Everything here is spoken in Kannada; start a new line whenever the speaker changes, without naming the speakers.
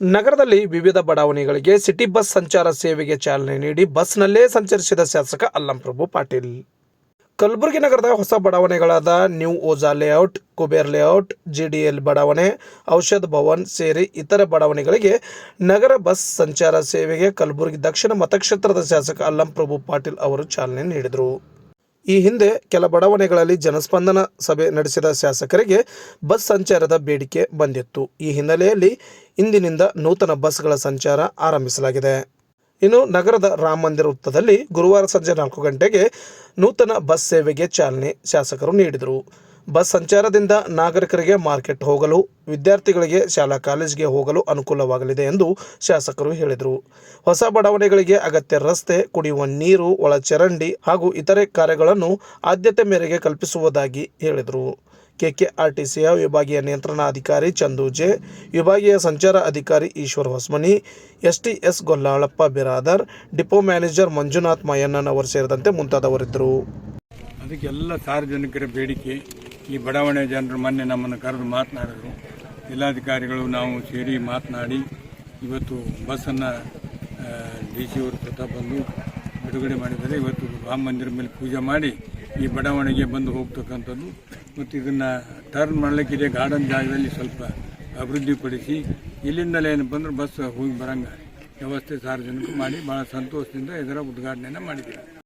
ನಗರದಲ್ಲಿ ವಿವಿಧ ಬಡಾವಣೆಗಳಿಗೆ ಸಿಟಿ ಬಸ್ ಸಂಚಾರ ಸೇವೆಗೆ ಚಾಲನೆ ನೀಡಿ ಬಸ್ನಲ್ಲೇ ಸಂಚರಿಸಿದ ಶಾಸಕ ಅಲ್ಲಂಪ್ರಭು ಪಾಟೀಲ್. ಕಲಬುರಗಿ ನಗರದ ಹೊಸ ಬಡಾವಣೆಗಳಾದ new Oja layout, Kuber layout, GDL ಬಡಾವಣೆ, ಔಷಧ ಭವನ್ ಸೇರಿ ಇತರ ಬಡಾವಣೆಗಳಿಗೆ ನಗರ ಬಸ್ ಸಂಚಾರ ಸೇವೆಗೆ ಕಲಬುರಗಿ ದಕ್ಷಿಣ ಮತಕ್ಷೇತ್ರದ ಶಾಸಕ ಅಲ್ಲಂಪ್ರಭು ಪಾಟೀಲ್ ಅವರು ಚಾಲನೆ ನೀಡಿದರು. ಈ ಹಿಂದೆ ಕೆಲ ಬಡಾವಣೆಗಳಲ್ಲಿ ಜನಸ್ಪಂದನ ಸಭೆ ನಡೆಸಿದ ಶಾಸಕರಿಗೆ ಬಸ್ ಸಂಚಾರದ ಬೇಡಿಕೆ ಬಂದಿತ್ತು. ಈ ಹಿನ್ನೆಲೆಯಲ್ಲಿ ಇಂದಿನಿಂದ ನೂತನ ಬಸ್ಗಳ ಸಂಚಾರ ಆರಂಭಿಸಲಾಗಿದೆ. ಇನ್ನು ನಗರದ ರಾಮ ಮಂದಿರ ವೃತ್ತದಲ್ಲಿ ಗುರುವಾರ ಸಂಜೆ ನಾಲ್ಕು ಗಂಟೆಗೆ ನೂತನ ಬಸ್ ಸೇವೆಗೆ ಚಾಲನೆ ಶಾಸಕರು ನೀಡಿದರು. ಬಸ್ ಸಂಚಾರದಿಂದ ನಾಗರಿಕರಿಗೆ ಮಾರ್ಕೆಟ್ ಹೋಗಲು, ವಿದ್ಯಾರ್ಥಿಗಳಿಗೆ ಶಾಲಾ ಕಾಲೇಜಿಗೆ ಹೋಗಲು ಅನುಕೂಲವಾಗಲಿದೆ ಎಂದು ಶಾಸಕರು ಹೇಳಿದರು. ಹೊಸ ಬಡಾವಣೆಗಳಿಗೆ ಅಗತ್ಯ ರಸ್ತೆ, ಕುಡಿಯುವ ನೀರು ಒಳಚರಂಡಿ ಹಾಗೂ ಇತರೆ ಕಾರ್ಯಗಳನ್ನು ಆದ್ಯತೆ ಮೇರೆಗೆ ಕಲ್ಪಿಸುವುದಾಗಿ ಹೇಳಿದರು. ಕೆಕೆಆರ್ಟಿಸಿಯ ವಿಭಾಗೀಯ ನಿಯಂತ್ರಣಾಧಿಕಾರಿ ಚಂದು ಜೆ, ವಿಭಾಗೀಯ ಸಂಚಾರ ಅಧಿಕಾರಿ Ishwar Hosmani, STS Gollalappa Biradar, depot manager Manjunath ಮಯಣ್ಣನವರು ಸೇರಿದಂತೆ ಮುಂತಾದವರಿದ್ದರು.
ಅದಕ್ಕೆಲ್ಲ ಸಾರ್ವಜನಿಕರ ಬೇಡಿಕೆ ಈ ಬಡಾವಣೆ ಜನರು ಮೊನ್ನೆ ನಮ್ಮನ್ನು ಕರೆದು ಮಾತನಾಡಿದರು. ಜಿಲ್ಲಾಧಿಕಾರಿಗಳು ನಾವು ಸೇರಿ ಮಾತನಾಡಿ, ಇವತ್ತು ಬಸ್ಸನ್ನು ಡಿ ಸಿ ಅವರು ಸ್ವತಃ ಬಂದು ಬಿಡುಗಡೆ ಮಾಡಿದ್ದಾರೆ. ಇವತ್ತು ರಾಮ ಮಂದಿರ ಮೇಲೆ ಪೂಜೆ ಮಾಡಿ ಈ ಬಡಾವಣೆಗೆ ಬಂದು ಹೋಗ್ತಕ್ಕಂಥದ್ದು. ಮತ್ತು ಇದನ್ನು ಟರ್ನ್ ಮಾಡಲಿಕ್ಕಿದೆ. ಗಾರ್ಡನ್ ಜಾಗದಲ್ಲಿ ಸ್ವಲ್ಪ ಅಭಿವೃದ್ಧಿಪಡಿಸಿ ಇಲ್ಲಿಂದಲೇ ಏನಪ್ಪ ಅಂದ್ರೆ ಬಸ್ ಹೋಗಿ ಬರಂಗ. ವ್ಯವಸ್ಥೆ ಸಾರ್ವಜನಿಕರು ಮಾಡಿ ಭಾಳ ಸಂತೋಷದಿಂದ ಇದರ ಉದ್ಘಾಟನೆಯನ್ನು ಮಾಡಿದ್ದೀವಿ.